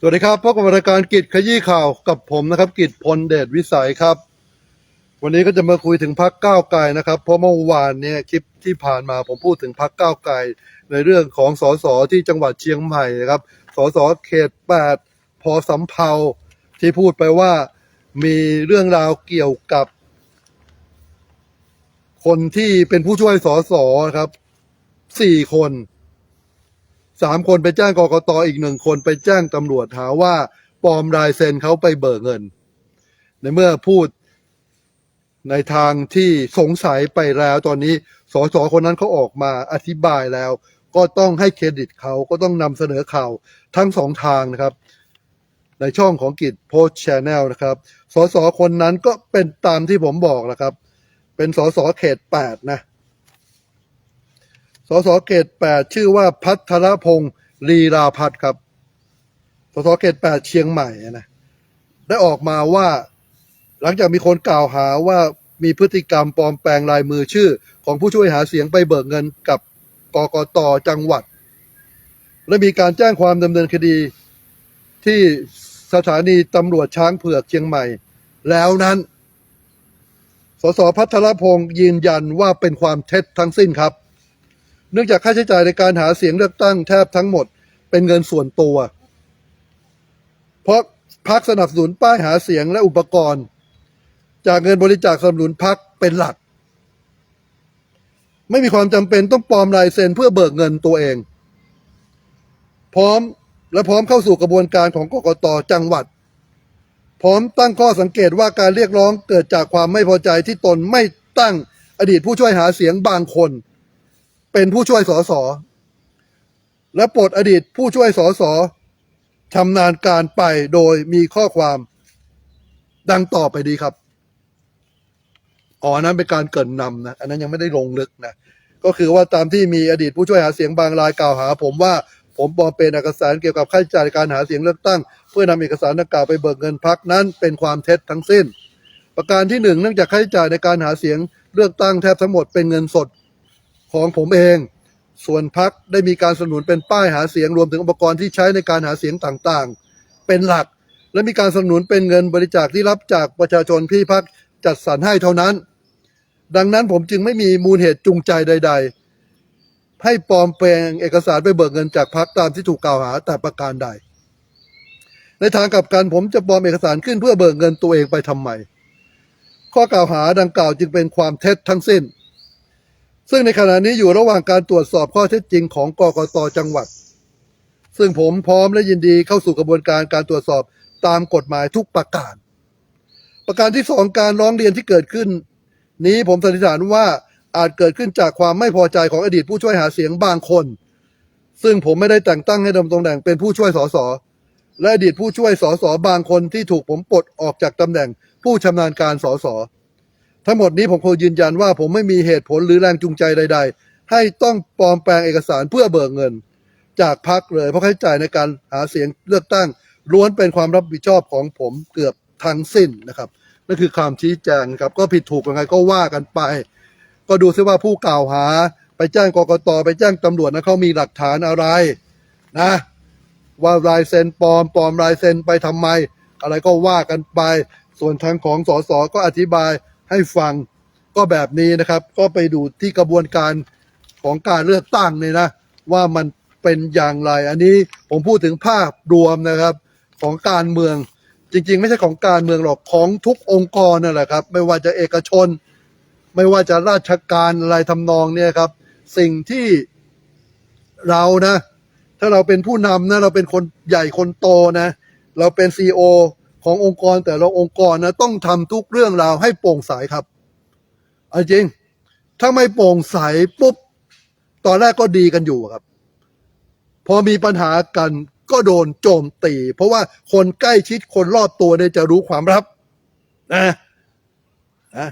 สวัสดีครับพบกับรายการกิจขยี้ข่าวกับผมนะครับ กิจพลเดชวิสัยครับ วันนี้ก็จะมาคุยถึงพักก้าวไกลนะครับ เพราะเมื่อวานเนี่ยคลิปที่ผ่านมาผมพูดถึงพักก้าวไกลในเรื่องของสสที่จังหวัดเชียงใหม่นะครับสสเขตแปดพอสำเภาที่พูดไปว่ามีเรื่องราวเกี่ยวกับ คนที่เป็นผู้ช่วยสสครับสี่คน สามคนไปแจ้งกกตอีกหนึ่งคนไปแจ้งตำรวจหาว่าปลอมลายเซ็นเขาไปเบิกเงิน ในเมื่อพูดในทางที่สงสัยไปแล้วตอนนี้สสคนนั้นเขาออกมาอธิบายแล้ว ก็ต้องให้เครดิตเขาก็ต้องนำเสนอข่าวทั้งสองทางนะครับ ในช่องของกิจโพสชแนลนะครับสสคนนั้นก็เป็นตามที่ผมบอกนะครับ เป็นสสเขตแปดนะ สสเขตแปดชื่อว่าพัทรพงศ์ลีราพัฒน์ครับ สสเขตแปดเชียงใหม่นะได้ออกมาว่าหลังจากมีคนกล่าวหาว่ามีพฤติกรรมปลอมแปลงลายมือชื่อ ของผู้ช่วยหาเสียงไปเบิกเงินกับกกตจังหวัด และมีการแจ้งความดำเนินคดีที่สถานีตำรวจช้างเผือกเชียงใหม่ แล้วนั้นสสพัทรพงศ์ยืนยันว่าเป็นความเท็จทั้งสิ้นครับ นื่องจากค่าใช้จ่ายในการหาเสียงเลือกตั้งแทบทั้งหมด เป็นเงินส่วนตัว เพราะพักสนับสนุนป้ายหาเสียงและอุปกรณ์ จากเงินบริจาคสนับสนุนพักเป็นหลัก ไม่มีความจำเป็นต้องปลอมลายเซ็นเพื่อเบิกเงินตัวเอง พร้อมและพร้อมเข้าสู่กระบวนการของกกตจังหวัด พร้อมตั้งข้อสังเกตว่าการเรียกร้องเกิดจากความไม่พอใจที่ตนไม่ตั้งอดีตผู้ช่วยหาเสียงบางคน เป็นผู้ช่วยสสและปลดอดีตผู้ช่วยสสชำนาญการไปโดยมีข้อความดังต่อไปดีครับอ๋ออันนั้นเป็นการเกินนำนะ อันนั้นยังไม่ได้ลงลึกนะ ก็คือว่าตามที่มีอดีตผู้ช่วยหาเสียงบางรายกล่าวหา ผมว่าผมปลอมเป็นเอกสารเกี่ยวกับค่าใช้จ่ายในการหาเสียงเลือกตั้ง เพื่อนำเอกสารดังกล่าวไปเบิกเงินพักนั้นเป็นความเท็จทั้งสิ้น ประการที่หนึ่งเนื่องจากค่าใช้จ่ายในการหาเสียงเลือกตั้งแทบทั้งหมดเป็นเงินสด ของผมเอง ส่วนพักได้มีการสนับสนุนเป็นป้ายหาเสียงรวมถึงอุปกรณ์ที่ใช้ในการหาเสียงต่างๆ เป็นหลัก และมีการสนับสนุนเป็นเงินบริจาคที่รับจากประชาชนที่พักจัดสรรให้เท่านั้น ดังนั้นผมจึงไม่มีมูลเหตุจูงใจใด ๆ ให้ปลอมแปลงเอกสารไปเบิกเงินจากพักตามที่ถูกกล่าวหาแต่ประการใด ในทางกลับกันผมจะปลอมเอกสารขึ้นเพื่อเบิกเงินตัวเองไปทำไมข้อกล่าวหาดังกล่าวจึงเป็นความเท็จทั้งสิ้น ซึ่งในขณะนี้อยู่ระหว่างการตรวจสอบข้อเท็จจริงของกกตจังหวัด ซึ่งผมพร้อมและยินดีเข้าสู่กระบวนการการตรวจสอบตามกฎหมายทุกประการ ประการที่สองการร้องเรียนที่เกิดขึ้น นี้ผมสันนิษฐานว่าอาจเกิดขึ้นจากความไม่พอใจของอดีตผู้ช่วยหาเสียงบางคน ซึ่งผมไม่ได้แต่งตั้งให้ดำรงตำแหน่งเป็นผู้ช่วยสสและอดีตผู้ช่วยสสบางคนที่ถูกผมปลดออกจากตำแหน่งผู้ชำนาญการสส ทั้งหมดนี้ผมขอยืนยันว่าผมไม่มีเหตุผลหรือแรงจูงใจใด ๆ ให้ต้องปลอมแปลงเอกสารเพื่อเบิกเงิน จากพักเลยเพราะค่าใช้จ่ายในการหาเสียงเลือกตั้งล้วนเป็นความรับผิดชอบของผมเกือบทั้งสิ้นนะครับนั่นคือคำชี้แจงครับก็ผิดถูกยังไงก็ว่ากันไป ก็ดูซิว่าผู้กล่าวหา ไปแจ้งกกตไปแจ้งตำรวจนะเขามีหลักฐานอะไรนะว่าลายเซ็นปลอมปลอมลายเซ็นไปทำไม อะไรก็ว่ากันไป ส่วนทางของสสก็อธิบาย ให้ฟังก็แบบนี้นะครับ ก็ไปดูที่กระบวนการของการเลือกตั้งเนี่ยนะ ว่ามันเป็นอย่างไร อันนี้ผมพูดถึงภาพรวมนะครับของการเมือง จริง ๆ ไม่ใช่ของการเมืองหรอกของทุกองค์กรนั่นแหละครับ ไม่ว่าจะเอกชน ไม่ว่าจะราชการอะไรทำนองเนี่ยครับ สิ่งที่เรานะ ถ้าเราเป็นผู้นำนะเราเป็นคนใหญ่คนโตนะ เราเป็นซีอ ขององค์กรแต่ละองค์กรนะต้องทำทุกเรื่องราวให้โปร่งใสครับเอาจริง ถ้าไม่โปร่งใสปุ๊บ ตอนแรกก็ดีกันอยู่ครับ พอมีปัญหากันก็โดนโจมตี เพราะว่าคนใกล้ชิดคนรอบตัวเนี่ยจะรู้ความลับนะนะ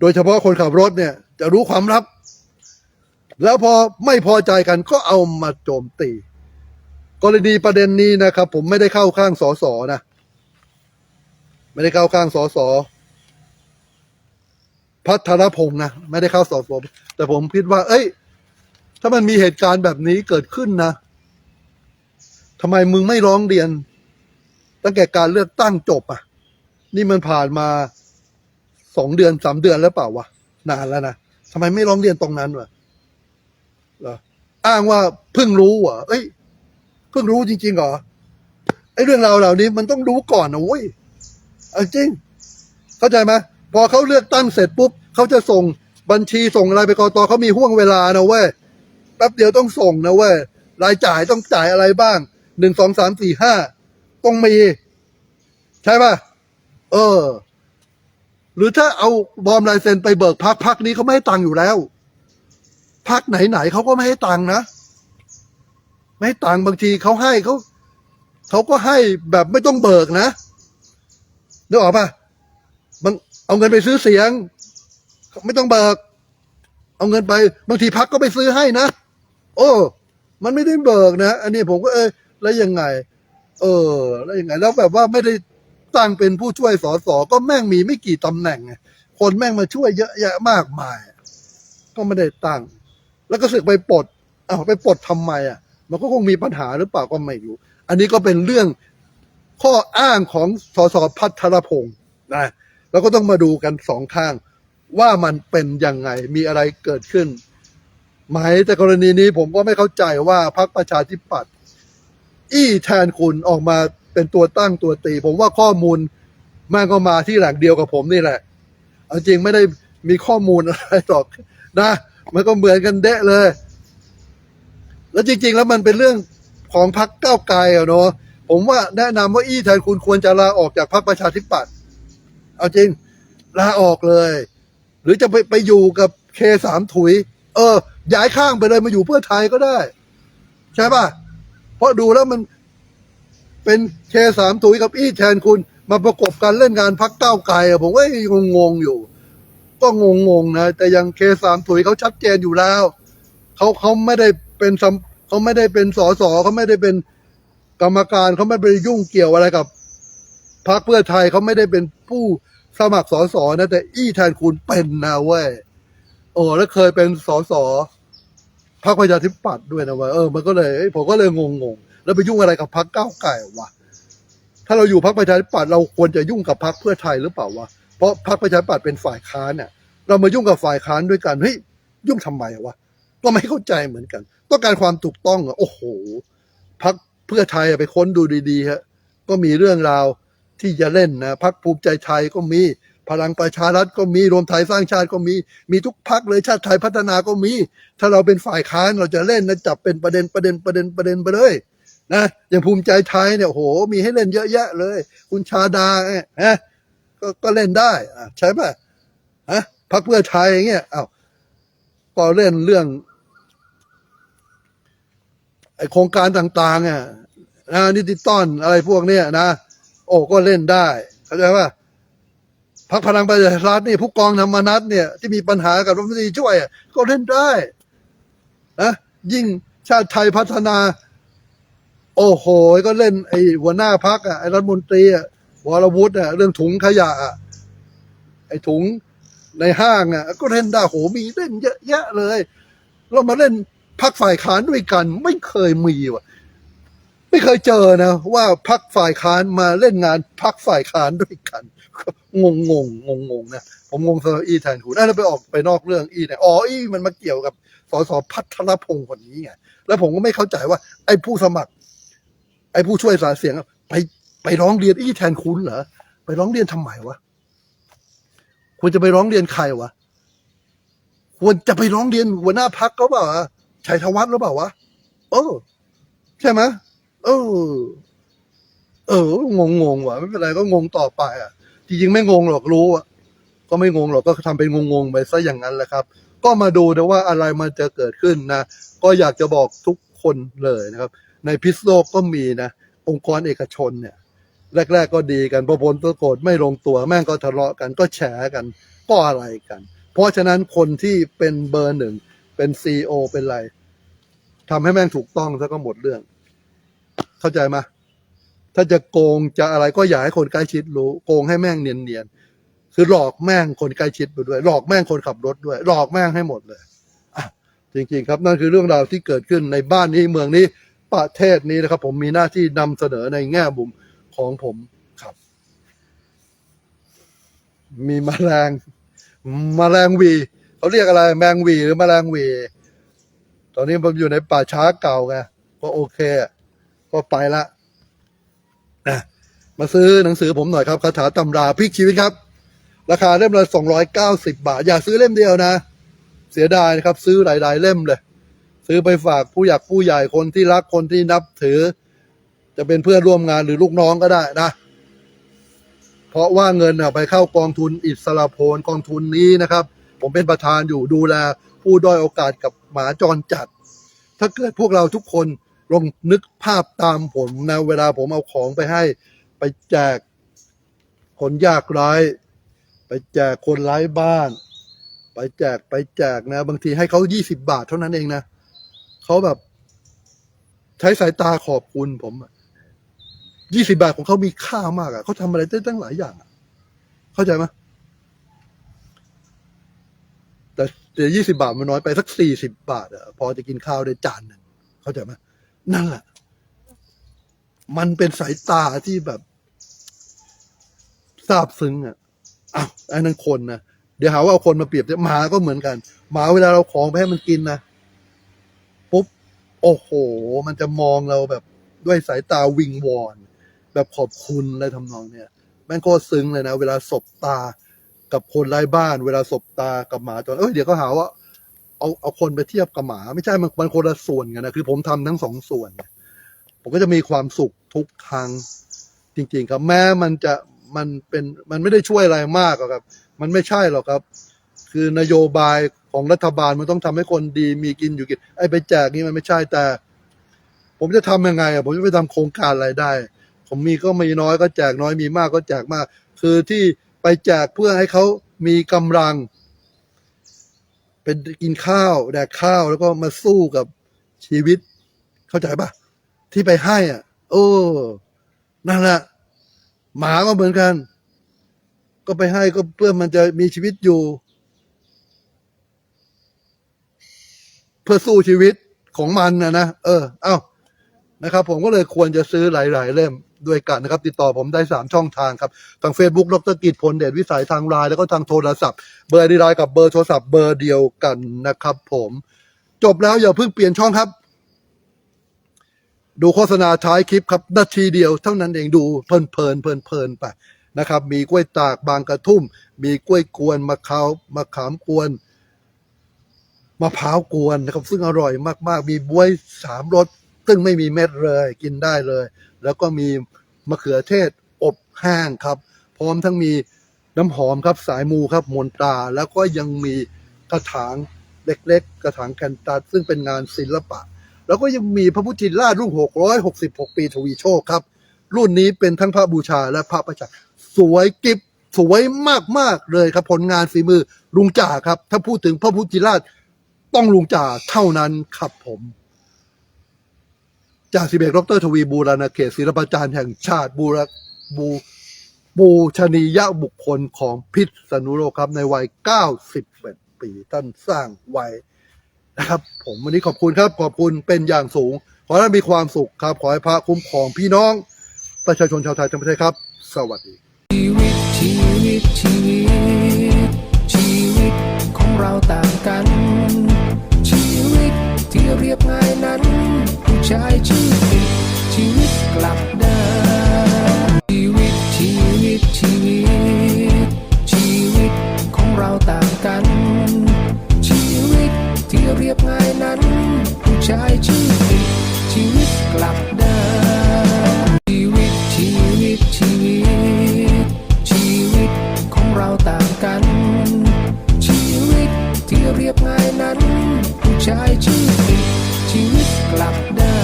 โดยเฉพาะคนขับรถเนี่ย จะรู้ความลับ แล้วพอไม่พอใจกันก็เอามาโจมตี กรณีประเด็นนี้นะครับ ผมไม่ได้เข้าข้างสสนะ ไม่ได้เข้าข้างสสพัทรพงศ์นะไม่ได้เข้าสอสแต่ผมคิดว่า เอ้ย ถ้ามันมีเหตุการณ์แบบนี้เกิดขึ้นนะทำไมมึงไม่ร้องเรียน ตั้งแต่การเลือกตั้งจบอะ นี่มันผ่านมาสองเดือนสามเดือนแล้วเปล่าวะนานแล้วนะทำไมไม่ร้องเรียนตรงนั้นวะออ้างว่าเพิ่งรู้เหรอเอ้ย เพิ่งรู้จริงๆเหรอไอ้เรื่องราวเหล่านี้มันต้องรู้ก่อนนะเว้ยเอาจริง เข้าใจไหมพอเขาเลือกตั้งเสร็จปุ๊บเขาจะส่งบัญชีส่งอะไรไปกตเขามีห่วงเวลานะเว้ยแป๊บเดียวต้องส่งนะเว้ยรายจ่ายต้องจ่ายอะไรบ้างหนึ่งสองสามสี่ห้าต้องมี ใช่ป่ะเออ หรือถ้าเอาบอมลายเซ็นไปเบิกพักพักนี้เขาไม่ให้ตังค์อยู่แล้วพักไหนๆเขาก็ไม่ให้ตังค์นะ ไม่ให้ตังค์บางทีเขาให้เขาเขาก็ให้แบบไม่ต้องเบิกนะนึกออกปะบางเอาเงินไปซื้อเสียง ไม่ต้องเบิก เอาเงินไปบางทีพักก็ไปซื้อให้นะโอ้ มันไม่ได้เบิกนะอันนี้ผมก็เออแล้วยังไง เออ แล้วยังไง แล้วแบบว่าไม่ได้ตั้งเป็นผู้ช่วยสอสอก็แม่งมีไม่กี่ตำแหน่งคนแม่งมาช่วยเยอะแยะมากมาย ก็ไม่ได้ตั้ง แล้วก็สึกไปปลดอ้าวไปปลดทำไมอะ มันก็คงมีปัญหาหรือเปล่าก็ไม่รู้ อันนี้ก็เป็นเรื่องข้ออ้างของสสพัทรพงศ์นะแล้วก็ต้องมาดูกันสองข้าง ว่ามันเป็นยังไงมีอะไรเกิดขึ้นไหมแต่กรณีนี้ผมก็ไม่เข้าใจว่าพรรคประชาธิปัตย์อี้แทนคุณออกมาเป็นตัวตั้งตัวตี ผมว่าข้อมูลม่งก็มาที่แหล่งเดียวกับผมนี่แหละเอาจริงไม่ได้มีข้อมูลอะไรหรอกนะ มันก็เหมือนกันเดะเลย แล้วจริงๆ แล้วมันเป็นเรื่องของพรรคก้าวไกลอะเนาะผมว่าแนะนำว่าอี้แทนคุณควรจะลาออกจากพรรคประชาธิปัตย์เอาจริงลาออกเลย หรือจะไปไปอยู่กับเคสามถุย เออ ย้ายข้างไปเลยมาอยู่เพื่อไทยก็ได้ ใช่ป่ะ เพราะดูแล้วมันเป็นเคสามถุยกับอี้แทนคุณมาประกบกันเล่นงานพักเก้าวไกลอะผมว่างงงอยู่ ก็งงๆนะ แต่ยังเคสามถุยเขาชัดเจนอยู่แล้ว เขาเขาไม่ได้ เป็นเขาไม่ได้เป็นสสเขาไม่ได้เป็นกรรมการเขาไม่ไปยุ่งเกี่ยวอะไรกับพรรคเพื่อไทยเขาไม่ได้เป็นผู้สมัครสสนะแต่อี้แทนคุณเป็นนะเว้ยโอ้แล้วเคยเป็นสสพรรคประชาธิปัตย์ด้วยนะเว่าเออมันก็เลยผมก็เลยงงๆแล้วไปยุ่งอะไรกับพรรคก้าวไก่วะถ้าเราอยู่พรรคประชาธิปัตย์เราควรจะยุ่งกับพรรคเพื่อไทยหรือเปล่าวะเพราะพรรคประชาธิปัตย์เป็นฝ่ายค้านเนี่ยเรามายุ่งกับฝ่ายค้านด้วยกันเฮ้ยยุ่งทำไมวะ ก็ไม่เข้าใจเหมือนกัน ต้องการความถูกต้องเหรอโอ้โหพรรคเพื่อไทยไปค้นดูดีๆฮะก็มีเรื่องราวที่จะเล่นนะพรรคภูมิใจไทยก็มีพลังประชารัฐก็มีรวมไทยสร้างชาติก็มีมีทุกพักเลยชาติไทยพัฒนาก็มี ถ้าเราเป็นฝ่ายค้านเราจะเล่นนะจับเป็นประเด็นประเด็นประเด็นประเด็นไปเลยนะอย่างภูมิใจไทยเนี่ยโหมีให้เล่นเยอะแยะเลย คุณชาดาเนี่ยฮะก็ก็เล่นได้อะใช่ป่ะฮะพักเพื่อไทยอย่างเงี้ยอ้าวก็เล่นเรื่อง โครงการต่างๆอะนะนิติต้อนอะไรพวกเนี้ยนะ โอ้ก็เล่นได้ เข้าใจป่ะพักพลังประชารัฐนี่ผู้กองธรรมนัฐเนี่ยที่มีปัญหากับรัฐมนตรีช่วยก็เล่นได้นะยิ่งชาติไทยพัฒนา โอ้โห ก็เล่นไอ้หัวหน้าพักอะไอ้รัฐมนตรีอะวรวุฒิอะเรื่องถุงขยะอะไอ้ถุงในห้างอะ ก็เล่นได้โหมีเล่นเยอะแยะเลยเรามาเล่น พักฝ่ายค้านด้วยกันไม่เคยมีว่ะไม่เคยเจอนะ ว่าพักฝ่ายค้านมาเล่นงานพักฝ่ายค้านด้วยกัน งงงงงงงนะผมงงสำหรับอีแทนคุณแล้วไปออกไปนอกเรื่องอีเนี่ยอ๋ออีมันมาเกี่ยวกับสสพัทรพงศ์คนนี้ไงแล้วผมก็ไม่เข้าใจว่า ไอ้ผู้สมัคร ไอ้ผู้ช่วยสาเสียง ไปไปร้องเรียนอีแทนคุณเหรอไปร้องเรียนทำไมวะควรจะไปร้องเรียนใครวะควรจะไปร้องเรียนหัวหน้าพักเขาเปล่า ชัยธวัฒน์หรือเปล่าวะเออ ใช่ไหมเออ เอองงงๆว่ะ ไม่เป็นไรก็งงต่อไปอะ จริงๆไม่งงหรอกรู้อะก็ไม่งงหรอกก็ทำเป็นงงๆไปซะอย่างนั้นแหละครับ ก็มาดูนะว่าอะไรมันจะเกิดขึ้นนะก็อยากจะบอกทุกคนเลยนะครับ ในพิษโลกก็มีนะองค์กรเอกชนเนี่ย แรก ๆ ก็ดีกันพอผลปรากฏไม่ลงตัวแม่งก็ทะเลาะกันก็แฉกันก็อะไรกัน เพราะฉะนั้นคนที่เป็นเบอร์หนึ่ง เป็นซีโอเป็นอะไรทำให้แม่งถูกต้องซะก็หมดเรื่อง เข้าใจไหมถ้าจะโกงจะอะไรก็อย่าให้คนใกล้ชิดรู้ โกงให้แม่งเนียนๆคือหลอกแม่งคนใกล้ชิดไปด้วย หลอกแม่งคนขับรถด้วย หลอกแม่งให้หมดเลยจริงๆ ครับ นั่นคือเรื่องราวที่เกิดขึ้นในบ้านนี้เมืองนี้ประเทศนี้นะครับ ผมมีหน้าที่นำเสนอในแง่มุมของผมครับ มีแมลงแมลงวี เขาเรียกอะไรแมงวีหรือแมลงวี ตอนนี้ผมอยู่ในป่าช้าเก่าไงก็โอเคอะก็ไปละนะมาซื้อหนังสือผมหน่อยครับคาถาตำราพลิกชีวิตครับ ราคาเล่มละสองร้อยเก้าสิบาท อย่าซื้อเล่มเดียวนะ เสียดายนะครับ ซื้อหลาย ๆ เล่มเลย ซื้อไปฝากผู้อยากผู้ใหญ่คนที่รักคนที่นับถือ จะเป็นเพื่อนร่วมงานหรือลูกน้องก็ได้นะเพราะว่าเงินไปเข้ากองทุนอิสระโพลกองทุนนี้นะครับ ผมเป็นประธานอยู่ดูแลผู้ด้อยโอกาสกับหมาจรจัด ถ้าเกิดพวกเราทุกคนลองนึกภาพตามผมนะเวลาผมเอาของไปให้ไปแจกคนยากไร้ไปแจกคนไร้บ้าน ไปแจกไปแจกนะ บางทีให้เขายี่สิบาทเท่านั้นเองนะเขาแบบ ใช้สายตาขอบคุณผมยี่สิบาทของเขามีค่ามากอะ่ะเขาทำอะไรได้ตั้งหลายอย่างเข้าใจไหม แต่แต่ยี่สิบาทมันน้อยไปสักสี่สิบาทอะพอจะกินข้าวได้จานหนึ่งเข้าใจไหมนั่นแหละ มันเป็นสายตาที่แบบซาบซึ้งอะอ้าวไอ้นั่นคนนะเดี๋ยวหาว่าเอาคนมาเปรียบเทียบหมาก็เหมือนกันหมาเวลาเราของไปให้มันกินนะปุ๊บโอ้โห มันจะมองเราแบบด้วยสายตาวิงวอน แบบขอบคุณอะไรทำนองเนี่ยแม่งโคตรซึ้งเลยนะ เวลาสบตา กับคนไร้บ้านเวลาสบตากับหมาจนเอ้ยเดี๋ยวก็หาว่า เอาเอาคนไปเทียบกับหมา ไม่ใช่มันมันคนละส่วนกันนะคือ ผมทำทั้งสองส่วน ผมก็จะมีความสุขทุกครั้งจริง ๆ ครับแม้มันจะมันเป็นมันไม่ได้ช่วยอะไรมากหรอกครับ มันไม่ใช่หรอกครับ คือนโยบายของรัฐบาลมันต้องทำให้คนดีมีกินอยู่กินไอ้ไปแจกนี่มันไม่ใช่แต่ ผมจะทำยังไงอะผมจะไปทำโครงการอะไรได้ ผมมีก็มีน้อยก็แจกน้อยมีมากก็แจกมาก คือที่ ไปแจกเพื่อให้เขามีกำลัง เป็นกินข้าวแดกข้าวแล้วก็มาสู้กับชีวิต เข้าใจปะที่ไปให้อะ โอ้นั่นแหละหมาก็เหมือนกัน ก็ไปให้ก็เพื่อมันจะมีชีวิตอยู่ เพื่อสู้ชีวิตของมันนะนะเออ เอ้านะครับ ผมก็เลยควรจะซื้อหลาย ๆ เล่ม ด้วยกันนะครับ ติดต่อผมได้สามช่องทางครับ ทาง Facebook ดรกิจพลเดชวิสัยทางไลน์แล้วก็ทางโทรศัพท์ เบอร์ดีไลน์กับเบอร์โทรศัพท์เบอร์เดียวกันนะครับ ผม จบแล้วอย่าเพิ่งเปลี่ยนช่องครับ ดูโฆษณาท้ายคลิปครับนาทีเดียวเท่านั้นเองดูเพลินเพลินเพลินเพลินไปนะครับ มีกล้วยตากบางกระทุ่ม มีกล้วยกวนมะขาวมะขามกวนมะพร้าวกวนนะครับ ซึ่งอร่อยมาก ๆ มีบวยสามรสซึ่งไม่มีเม็ดเลย กินได้เลย แล้วก็มีมะเขือเทศอบแห้งครับ พร้อมทั้งมีน้ำหอมครับสายมูครับมนตราแล้วก็ยังมีกระถางเล็กๆ กระถางแคนตัสซึ่งเป็นงานศิลปะ แล้วก็ยังมีพระพุทธินราชรุ่น666 ปีทวีโชคครับ รุ่นนี้เป็นทั้งพระบูชาและพระประจักษ์สวยกิบสวยมากๆเลยครับผลงานฝีมือลุงจ่าครับ ถ้าพูดถึงพระพุทธชินราชต้องลุงจ่าเท่านั้นครับผม จากสิบเอกดรทวีบูรณาเขตศิลปาจารย์แห่งชาติบูรบูบูชนียบุคคลของพิษณุโลกครับในวัย 91 ปีท่านสร้างไว้นะครับ ผมวันนี้ขอบคุณครับ ขอบคุณเป็นอย่างสูง ขอให้มีความสุขครับ ขอให้พระคุ้มครองพี่น้อง ประชาชนชาวไทยทั้งประเทศครับ สวัสดี ช้ชีวิตชีวิตกลับเดินชีวิตชีวิตชีวิต ชีวิตของเราต่างกัน ชีวิตที่เรียบง่ายนั้น ผู้ชายชีวิตชีวิตกลับเดินชีวิตชีวิตชีวิต ชีวิตของเราต่างกัน ชีวิตที่เรียบง่ายนั้น ผู้ชายชีวิต ชีวิตกลับเดิ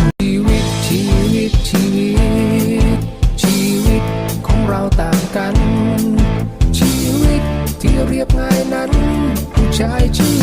นชีวิตชีวิตชีวิต ชีวิตของเราต่างกัน ชีวิตที่เรียบง่ายนั้นผู้ชายชี